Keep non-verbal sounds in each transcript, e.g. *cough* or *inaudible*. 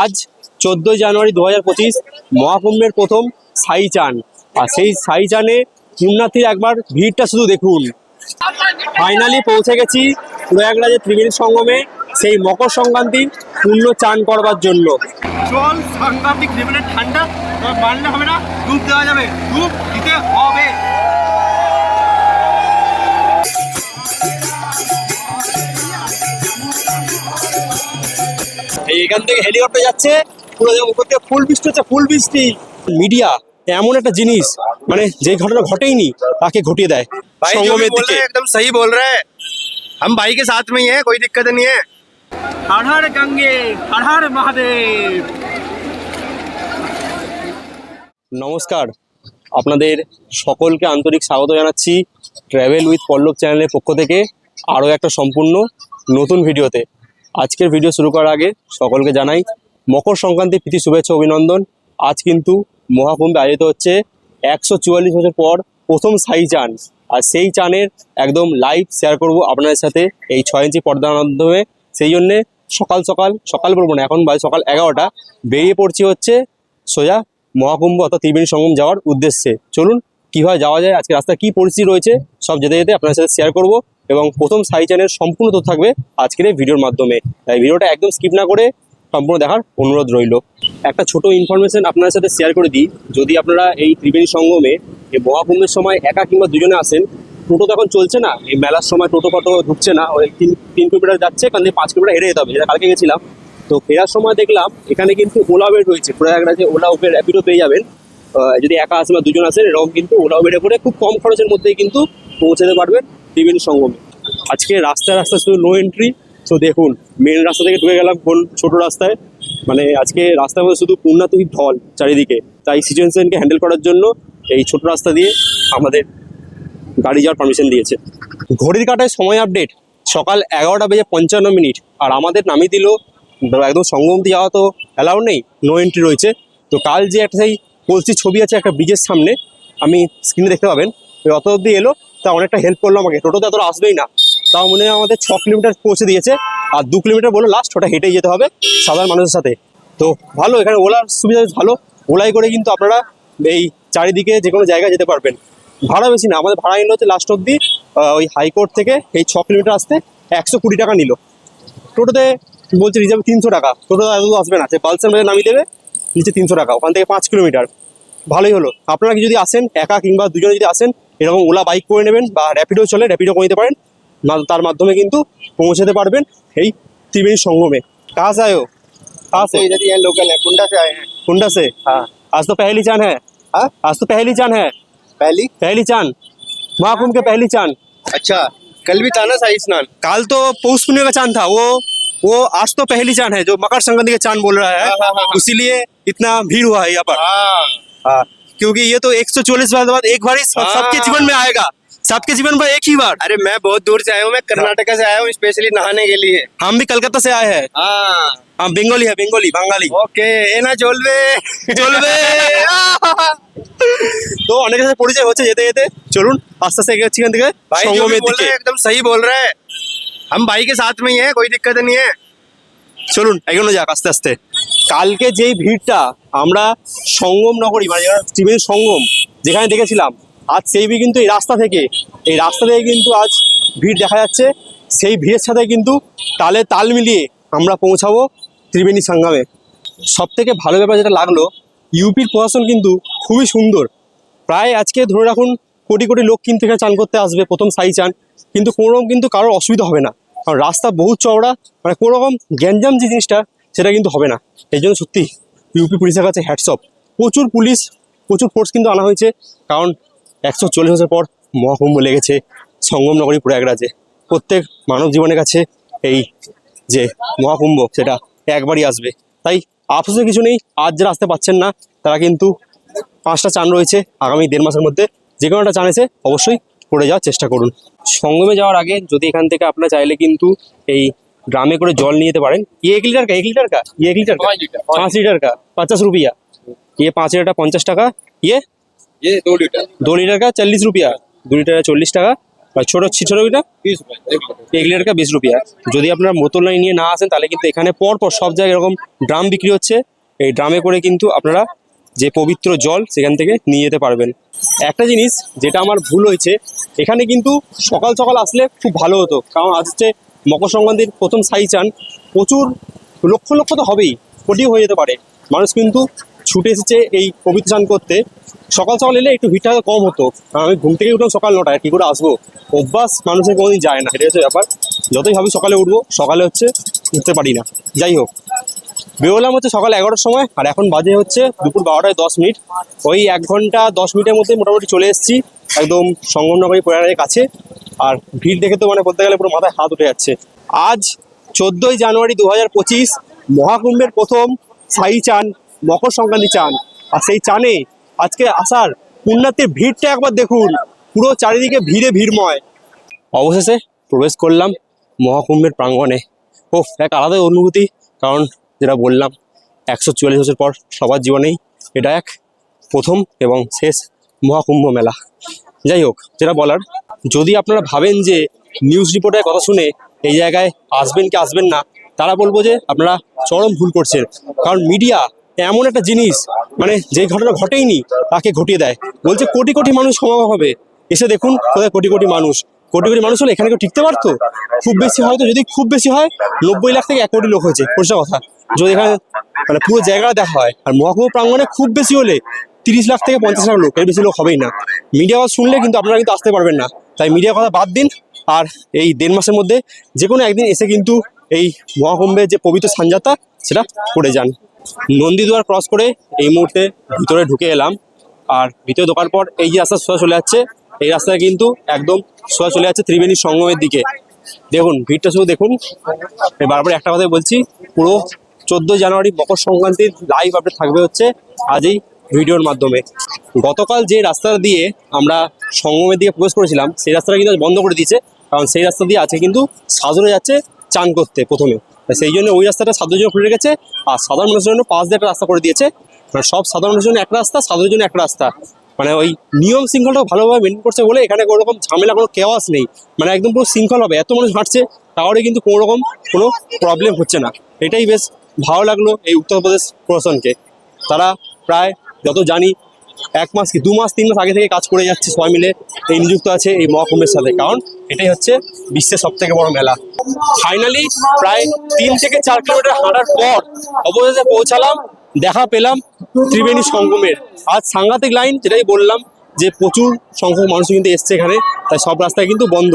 আজ চোদ্দোই জানুয়ারি দু হাজার পঁচিশ মহাকুম্ভের প্রথম সাই চান। আর সেই সাই চানে পুণ্যার্থীর একবার ভিড়টা শুধু দেখুন। ফাইনালি পৌঁছে গেছি প্রয়াগরাজের ত্রিবেণী সঙ্গমে সেই মকর সংক্রান্তির পুণ্য চান করবার জন্য। জল সাংঘাতিক ঠান্ডা মানলে হবে না ডুব দেওয়া যাবে ডুব দিতে হবে। এখান থেকে হেলিকপ্টার যাচ্ছে পুরো যেমন উপর থেকে ফুল বৃষ্টি হচ্ছে ফুল বৃষ্টি মিডিয়া এমন একটা জিনিস মানে যে ঘটনা ঘটেইনি তাকে ঘটিয়ে দেয় भाई जो भी সঙ্গমের बोल দিকে रहे हैं एकदम सही बोल रहे हैं हम भाई के साथ में ही हैं कोई दिक्कत नहीं है हर हर गंगे हर हर महादेव নমস্কার আপনাদের সকলকে আন্তরিক স্বাগত জানাচ্ছি ট্রাভেল উইথ পল্লব চ্যানেলের পক্ষ থেকে আরও একটা সম্পূর্ণ নতুন ভিডিওতে আজকের ভিডিও শুরু করার আগে সকলকে জানাই, মকর সংক্রান্তি প্রীতি, শুভেচ্ছা, অভিনন্দন। আজ কিন্তু মহাকুম্ভে আয়োজিত হচ্ছে একশো চুয়াল্লিশ বছর পর প্রথম সাই চান। আর সেই চানের একদম লাইভ শেয়ার করব আপনাদের সাথে এই ছয় ইঞ্চি পর্দার মাধ্যমে। সেই জন্যে সকাল সকাল সকাল বলব না, এখন বাজে সকাল এগারোটা। বেরিয়ে পড়ছি হচ্ছে সোজা মহাকুম্ভ অর্থাৎ ত্রিবেণী সঙ্গম যাওয়ার উদ্দেশ্যে। চলুন, কীভাবে যাওয়া যায়, আজকে রাস্তায় কী পরিস্থিতি রয়েছে, সব যেতে যেতে আপনার সাথে শেয়ার করব। এবং প্রথম সাই চ্যানেল সম্পূর্ণ তথ্য থাকবে আজকের এই ভিডিওর মাধ্যমে। তাই ভিডিওটা একদম স্কিপ না করে সম্পূর্ণ দেখার অনুরোধ রইল। একটা ছোট ইনফরমেশন আপনাদের সাথে শেয়ার করে দিই। যদি আপনারা এই ত্রিবেণী সঙ্গমে, এই মহাকুম্ভের সময় একা কিংবা দুজনে আসেন, টোটো তো এখন চলছে না, এই মেলার সময় টোটো ফটো ঢুকছে না, ওই তিন তিন কিলোমিটার যাচ্ছে, কারণ পাঁচ কিলোমিটার হেরে যেতে হবে, যেটা কালকে গেছিলাম। তো ফেরার সময় দেখলাম, এখানে কিন্তু ওলা বেড রয়েছে, প্রয়াগরাজে ওলা উবের র্যাপিডো পেয়ে যাবেন। যদি একা আসেন বা দুজন আসেন, এরকম কিন্তু ওলা উবেরে করে খুব কম খরচের মধ্যেই কিন্তু পৌঁছাতে পারবেন। ত্রিবেণী সঙ্গমে। আজকে রাস্তায় রাস্তায় শুধু নো এন্ট্রি তো দেখুন মেন রাস্তা থেকে ঢুকে গেলাম কোন ছোট রাস্তায়। মানে আজকে রাস্তার মধ্যে শুধু পূর্ণাতুই ঢল চারিদিকে। তাই সিচুয়েশনকে হ্যান্ডেল করার জন্য এই ছোট রাস্তা দিয়ে আমাদের গাড়ি যাওয়ার পারমিশন দিয়েছে। ঘড়ির কাটায় সময় আপডেট সকাল এগারোটা বেজে পঞ্চান্ন মিনিট। আর আমাদের নামিয়ে দিল, একদম সঙ্গম দিয়ে যাওয়া তো অ্যালাউ নেই নো এন্ট্রি রয়েছে। তো কাল যে একটা সেই কলসি ছবি আছে একটা ব্রিজের সামনে, আমি স্ক্রিনে দেখতে পাবেন। অত অব্দি এলো তা অনেকটা হেল্প করল আমাকে। টোটোতে এতটা আসবেই না। তাও মনে হয় আমাদের ছ কিলোমিটার পৌঁছে দিয়েছে। আর দু কিলোমিটার বলল লাস্ট ওটা হেঁটেই যেতে হবে সাধারণ মানুষের সাথে। তো ভালো, এখানে ওলার সুবিধা ভালো। ওলাই করে কিন্তু আপনারা এই চারিদিকে যে কোনো জায়গায় যেতে পারবেন। ভাড়া বেশি না, আমাদের ভাড়া নিল হচ্ছে লাস্ট অব্দি ওই হাইকোর্ট থেকে এই ছ কিলোমিটার আসতে একশো কুড়ি টাকা নিল। টোটোতে বলছে রিজার্ভ তিনশো টাকা। টোটো এত আসবে না সে পালসার মেরে নামিয়ে দেবে, নিচে তিনশো টাকা, ওখান থেকে পাঁচ কিলোমিটার ভালোই হলো। আপনারা কি যদি আসেন, একা কিংবা দুজনে যদি আসেন এরকম ওলা বাইক করে নেবেন বা র্যাপিডো চলে র্যাপিডো করে নিতে পারেন না- তার মাধ্যমে কিন্তু পৌঁছাতে পারবেন এই ত্রিবেণী সঙ্গমে কাজ আয়ো कहाँ से इधर ही है लोकल है कुंडा से आए हैं कुंडा से हाँ आज तो पहली चांद है हाँ? आज तो पहली चांद है पहली पहली चांद महाकुंभ के पहली चांद अच्छा कल भी था ना साई स्नान काल तो पौष पुण्य का चांद था वो वो आज तो पहली चांद है जो मकर संक्रांति का चांद बोल रहा है हाँ, हाँ, हाँ, हाँ। इसीलिए इतना भीड़ हुआ है यहाँ पर हाँ हाँ, क्योंकि ये तो 144 बार बाद एक बार ही सब- हाँ। सबके जीवन में आएगा सबके जीवन में एक ही बार अरे मैं बहुत दूर से आया हूँ मैं कर्नाटका से आया हूँ स्पेशली नहाने के लिए हम भी कलकत्ता से आए हैं हाँ हम बेंगोली है बेंगोली बंगाली ওকে এ না চলবে চলবে *laughs* তো অনেকের সাথে পরিচয় হচ্ছে যেতে যেতে চলুন আস্তে আস্তে এগিয়ে যাচ্ছি এখান থেকে भाई जो भी সঙ্গমের बोल দিকে रहे हैं एकदम सही बोल रहे हैं हम भाई के साथ में ही हैं कोई दिक्कत नहीं है চলুন এগোনো যাক আস্তে আস্তে কালকে যেই ভিড়টা আমরা সঙ্গম নগরী মানে ত্রিবেণী সঙ্গম, যেখানে দেখেছিলাম, আজ সেই ভিড় কিন্তু এই রাস্তা থেকে, এই রাস্তা থেকে কিন্তু আজ ভিড় দেখা যাচ্ছে। সেই ভিড়ের সাথে কিন্তু তালে তাল মিলিয়ে আমরা পৌঁছাবো ত্রিবেণী সঙ্গমে। সব থেকে ভালো ব্যাপার যেটা লাগল, ইউপির প্রশাসন কিন্তু খুবই সুন্দর। প্রায় আজকে ধরে রাখুন, কোটি কোটি লোক কিন্তু এখানে চান করতে আসবে, প্রথম সাই চান। কিন্তু কোনো রকম কিন্তু কারোর অসুবিধা হবে না। কারণ রাস্তা বহু চওড়া মানে কোনো রকম গ্যাঞ্জাম যে জিনিসটা সেটা কিন্তু হবে না। এই জন্য সত্যি ইউপি পুলিশের কাছে হ্যাটসঅপ প্রচুর পুলিশ, প্রচুর ফোর্স কিন্তু আনা হয়েছে। কারণ একশো চল্লিশ বছর পর মহাকুম্ভ লেগেছে সঙ্গম নগরী প্রয়াগরাজে। প্রত্যেক মানব জীবনের কাছে এই যে মহাকুম্ভ, সেটা একবারই আসবে। তাই আফসোসের কিছু নেই, আজ যারা আসতে পারছেন না, তারা কিন্তু পাঁচটা চান রয়েছে আগামী দেড় মাসের মধ্যে। যে কোনো একটা চান এসে অবশ্যই করে যাওয়ার চেষ্টা করুন। সঙ্গমে যাওয়ার আগে যদি এখান থেকে আপনারা চাইলে কিন্তু এই ড্রামে করে জল নিয়ে যেতে পারেন ये एक लीटर का एक लीटर का ये एक लीटर का पाँच लीटर पाँच लीटर का पचास रुपया ये पाँच लीटर का পঞ্চাশ টাকা ये ये दो लीटर दो लीटर का चालीस रुपया दो लीटर का চল্লিশ টাকা আর ছোটো ছিচড়িটা बीस रुपए এক লিটার কা বিশ রুপিয়া যদি আপনারা বোতল নাই নিয়ে না আসেন তাহলে কিন্তু এখানে পর পর সব জায়গায় এরকম ড্রাম বিক্রি হচ্ছে এই ড্রামে করে কিন্তু আপনারা যে পবিত্র জল সেখান থেকে নিয়ে যেতে পারবেন একটা জিনিস যেটা আমার ভুল হয়েছে এখানে কিন্তু সকাল সকাল আসলে খুব ভালো হতো কারণ আজ হচ্ছে মকর সংক্রান্তির প্রথম সাই চান প্রচুর, লক্ষ লক্ষ তো হবেই কোটিও হয়ে যেতে পারে। মানুষ কিন্তু ছুটে এসেছে এই পবিত্র চান করতে। সকাল সকাল এলে একটু ভিড়টা কম হতো। আমি ঘুম থেকে উঠলাম সকাল নটায়, কী করে আসব? অভ্যাস মানুষের কোনোদিন যায় না এটা হচ্ছে ব্যাপার। যতই ভাবি সকালে উঠবো, সকালে হচ্ছে উঠতে পারি না। যাই হোক, বেরোলাম হচ্ছে সকাল এগারোটার সময়, আর এখন বাজে হচ্ছে দুপুর বারোটায় দশ মিনিট। ওই এক ঘণ্টা দশ মিনিটের মধ্যে মোটামুটি চলে এসেছি, একদম সঙ্গমনগরী পরিবারের কাছে। আর ভিড় দেখে তো মানে বলতে গেলে পুরো মাথায় হাত উঠে যাচ্ছে। আজ চোদ্দোই জানুয়ারি দু হাজার পঁচিশ মহাকুম্ভের প্রথম সাই চান মকর সংক্রান্তি চান। আর সেই চানে আজকে আসার পুণ্যার্থীর ভিড়টা একবার দেখুন। পুরো চারিদিকে ভিড়ে ভিড়ময়। অবশেষে প্রবেশ করলাম মহাকুম্ভের প্রাঙ্গণে। ও এক আলাদাই অনুভূতি, কারণ যেটা বললাম, একশো চুয়াল্লিশ বছর পর সবার জীবনেই এটা এক প্রথম এবং শেষ মহাকুম্ভ মেলা। যাই হোক, যেটা বলার যদি আপনারা ভাবেন যে নিউজ রিপোর্টের কথা শুনে এই জায়গায় আসবেন কি আসবেন না, তারা বলব যে আপনারা চরম ভুল করছেন। কারণ মিডিয়া এমন একটা জিনিস মানে যে ঘটনা ঘটেইনি, তাকে ঘটিয়ে দেয়। বলছে কোটি কোটি মানুষ সমাগম হবে। এসে দেখুন কোথায় কোটি কোটি মানুষ। কোটি কোটি মানুষ হলে এখানে কেউ টিকতে পারতো? খুব বেশি হয়তো, যদি খুব বেশি হয়, নব্বই লাখ থেকে এক কোটি লোক হয়েছে, পরিষ্কার কথা। যদি এখানে মানে পুরো জায়গাটা দেখা হয়, আর মহাকুম্ভ প্রাঙ্গণে খুব বেশি হলে তিরিশ লাখ থেকে পঞ্চাশ লাখ লোক, এর বেশি লোক হবেই না। মিডিয়া শুনলে কিন্তু আপনারা কিন্তু আসতে পারবেন না। তাই মিডিয়া কথা বাদ দিন। আর এই দেড় মাসের মধ্যে যে কোনো একদিন এসে কিন্তু এই মহাকুম্ভের যে পবিত্র সানযাত্রা সেটা করে যান। নন্দীদুয়ার ক্রস করে এই মুহূর্তে ভিতরে ঢুকে এলাম। আর ভিতরে ঢোকার পর এই যে রাস্তা সোজা চলে যাচ্ছে, এই রাস্তায় কিন্তু একদম সোজা চলে যাচ্ছে ত্রিবেণী সঙ্গমের দিকে। দেখুন, ভিড়টা শুধু দেখুন। বারবার একটা কথাই বলছি, পুরো চোদ্দোই জানুয়ারি মকর সংক্রান্তির লাইভ আপডেট থাকবে হচ্ছে আজ এই ভিডিওর মাধ্যমে। গতকাল যে রাস্তা দিয়ে আমরা সঙ্গমের দিকে প্রবেশ করেছিলাম, সেই রাস্তাটা কিন্তু বন্ধ করে দিয়েছে। কারণ সেই রাস্তা দিয়ে আছে কিন্তু সাজরে যাচ্ছে চান করতে প্রথমে। সেই জন্য ওই রাস্তাটা সাধুর জন্য খুলে রেখেছে, আর সাধারণ মানুষের জন্য পাঁচ দিয়ে একটা রাস্তা করে দিয়েছে। মানে সব সাধারণ মানুষের জন্য এক রাস্তা সাধুর জন্য এক রাস্তা। মানে ওই নিয়ম শৃঙ্খলটা ভালোভাবে মেনটেন করছে বলে এখানে কোনো রকম ঝামেলা, কোনো কেওয়াস নেই। মানে একদম পুরো শৃঙ্খল হবে। এত মানুষ হাঁটছে, তাহলে কিন্তু কোনো রকম কোনো প্রবলেম হচ্ছে না। এটাই বেশ ভালো লাগল এই উত্তরপ্রদেশ প্রশাসনকে। তারা প্রায় যত জানি এক মাস কি দু মাস, তিন মাস আগে থেকে কাজ করে যাচ্ছে সবাই মিলে। এই নিযুক্ত আছে এই মহাকুম্ভের সাথে। কারণ এটাই হচ্ছে বিশ্বের সব থেকে বড় মেলা। ফাইনালি প্রায় তিন থেকে চার কিলোমিটার হাঁটার পর অবশেষে পৌঁছালাম, দেখা পেলাম ত্রিবেণী সঙ্গমের। আজ সাংঘাতিক লাইন যেটাই বললাম যে প্রচুর সংখ্যক মানুষ কিন্তু এসছে এখানে, তাই সব রাস্তায় কিন্তু বন্ধ।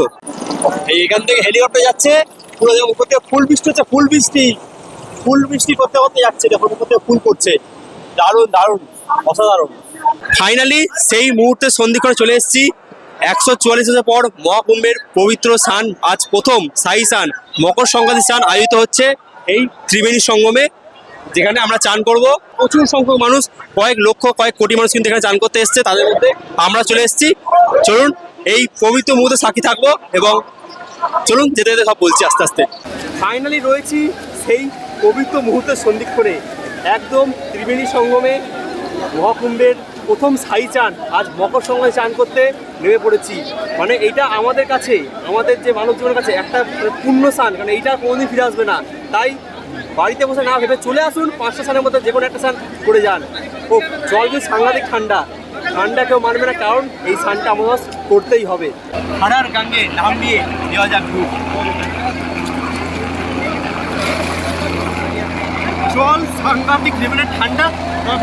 এই এখান থেকে হেলিকপ্টার যাচ্ছে, পুরো যেমন থেকে ফুল বৃষ্টি হচ্ছে ফুল বৃষ্টি। ফুল বৃষ্টি করতে করতে যাচ্ছে উপর থেকে ফুল করছে। দারুণ দারুণ। অসাধারণ। ফাইনালি সেই মুহূর্তে সন্ধিক্ষণে চলে এসেছি। একশো চুয়াল্লিশ বছর পর মহাকুম্ভের পবিত্র স্নান আজ প্রথম সাই স্নান। মকর সংক্রান্তি স্নান আয়োজিত হচ্ছে এই ত্রিবেণী সঙ্গমে যেখানে আমরা চান করব। প্রচুর সংখ্যক মানুষ কয়েক লক্ষ কয়েক কোটি মানুষ কিন্তু এখানে চান করতে এসছে তাদের মধ্যে আমরা চলে এসেছি। চলুন এই পবিত্র মুহূর্তে সাক্ষী থাকব এবং চলুন যেতে যেতে সব বলছি আস্তে আস্তে। ফাইনালি রয়েছি সেই পবিত্র মুহূর্তের সন্ধিক্ষণে। একদম ত্রিবেণী সঙ্গমে মহাকুম্ভের প্রথম সাই চান, আজ মকর সংক্রান্তি চান করতে নেমে পড়েছি। মানে এইটা আমাদের কাছে, আমাদের যে মানব জীবনের কাছে একটা পূর্ণ স্নান কারণ এইটা কোনোদিন ফিরে আসবে না। তাই বাড়িতে বসে না ভেবে চলে আসুন, পাঁচটা স্নানের মধ্যে যে কোনো একটা স্নান করে যান। ও জল কিন্তু সাংঘাতিক ঠান্ডা। ঠান্ডা কেউ মানবে না, কারণ এই স্নানটা আমাদের করতেই হবে। হারার গাঙ্গে নাম নিয়ে দেওয়া যাক জল সাংঘাতিক লেভেলের ঠান্ডা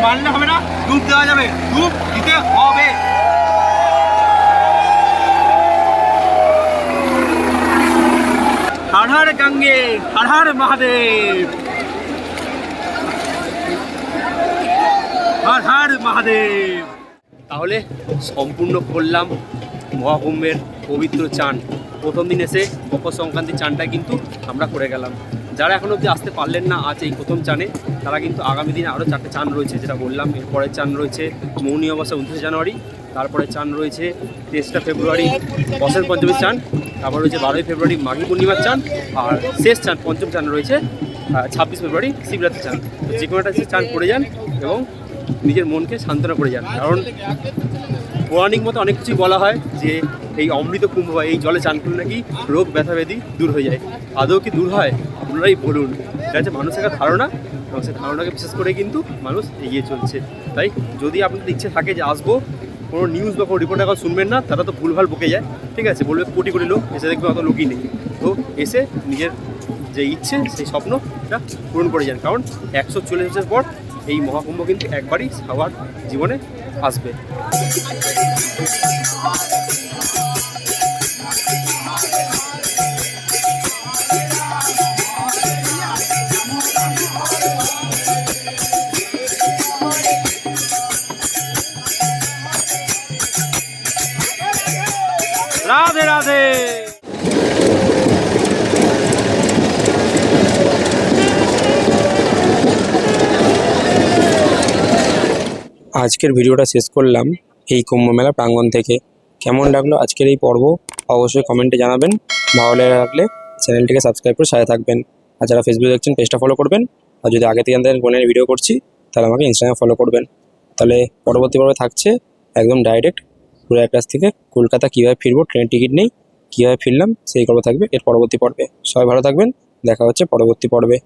মানলে হবে না, ডুব দেওয়া যাবে, ডুব দিতে হবে। হর হর গঙ্গে, হর মহাদেব। হর মহাদেব। তাহলে সম্পূর্ণ করলাম মহাকুম্ভের পবিত্র চান। প্রথম দিন এসে মকর সংক্রান্তি চানটা কিন্তু আমরা করে গেলাম। যারা এখন অবধি আসতে পারলেন না আজ এই প্রথম চানে, তারা কিন্তু আগামী দিনে আরও চারটে চান রয়েছে, যেটা বললাম। এরপরের চান রয়েছে মৌনী অবস্থা উনত্রিশে জানুয়ারি তারপরে চান রয়েছে তেইশটা ফেব্রুয়ারি বসন্ত পঞ্চমীর চান, তারপর রয়েছে বারোই ফেব্রুয়ারি মাঘী পূর্ণিমার চান, আর শেষ চান, পঞ্চম চান রয়েছে ছাব্বিশ ফেব্রুয়ারি শিবরাত্রি চান। তো যে কোনো একটা চান করে যান এবং নিজের মনকে সান্ত্বনা করে যান। কারণ পৌরাণিক মতো অনেক কিছুই বলা হয় যে এই অমৃত কুম্ভ বা এই জলে চান করলে নাকি রোগ ব্যথা ব্যাধি দূর হয়ে যায়। আদৌ কি দূর হয়? আপনারাই বলুন। এটা হচ্ছে মানুষের একটা ধারণা। এবং সেই ধারণাকে বিশেষ করে কিন্তু মানুষ এগিয়ে চলছে। তাই যদি আপনাদের ইচ্ছে থাকে যে আসব, কোনো নিউজ বা কোনো রিপোর্ট এখন শুনবেন না, তারা তো ভুলভাল বকে যায়। ঠিক আছে, বলবে কোটি কোটি লোক, এসে দেখবে অত লোকই নেই। তো এসে নিজের যে ইচ্ছে, সেই স্বপ্ন এটা পূরণ করে যান। কারণ একশো চল্লিশ বছর পর এই মহাকুম্ভ কিন্তু একবারই সবার জীবনে আসবে। রাধে রাধে। আজকের ভিডিওটা শেষ করলাম এই কুম্ভ মেলা প্রাঙ্গণ থেকে। কেমন লাগল আজকের এই পর্ব? অবশ্যই কমেন্টে জানাবেন। ভালো লেগে লাগলে চ্যানেলটিকে সাবস্ক্রাইব করে সাথে থাকবেন। আর যারা ফেসবুকে দেখছেন পেজটা ফলো করবেন। আর যদি আগে থেকে আমাদের ফোনের ভিডিও করছি, তাহলে আমাকে ইনস্টাগ্রামে ফলো করবেন। তাহলে পরবর্তী পর্বে থাকছে একদম ডাইরেক্ট পুরো কাছ থেকে কলকাতা কীভাবে ফিরবো ট্রেন টিকিট নেই, কীভাবে ফিরলাম, সেই গল্প থাকবে এর পরবর্তী পর্বে। সবাই ভালো থাকবেন। দেখা হচ্ছে পরবর্তী পর্বে।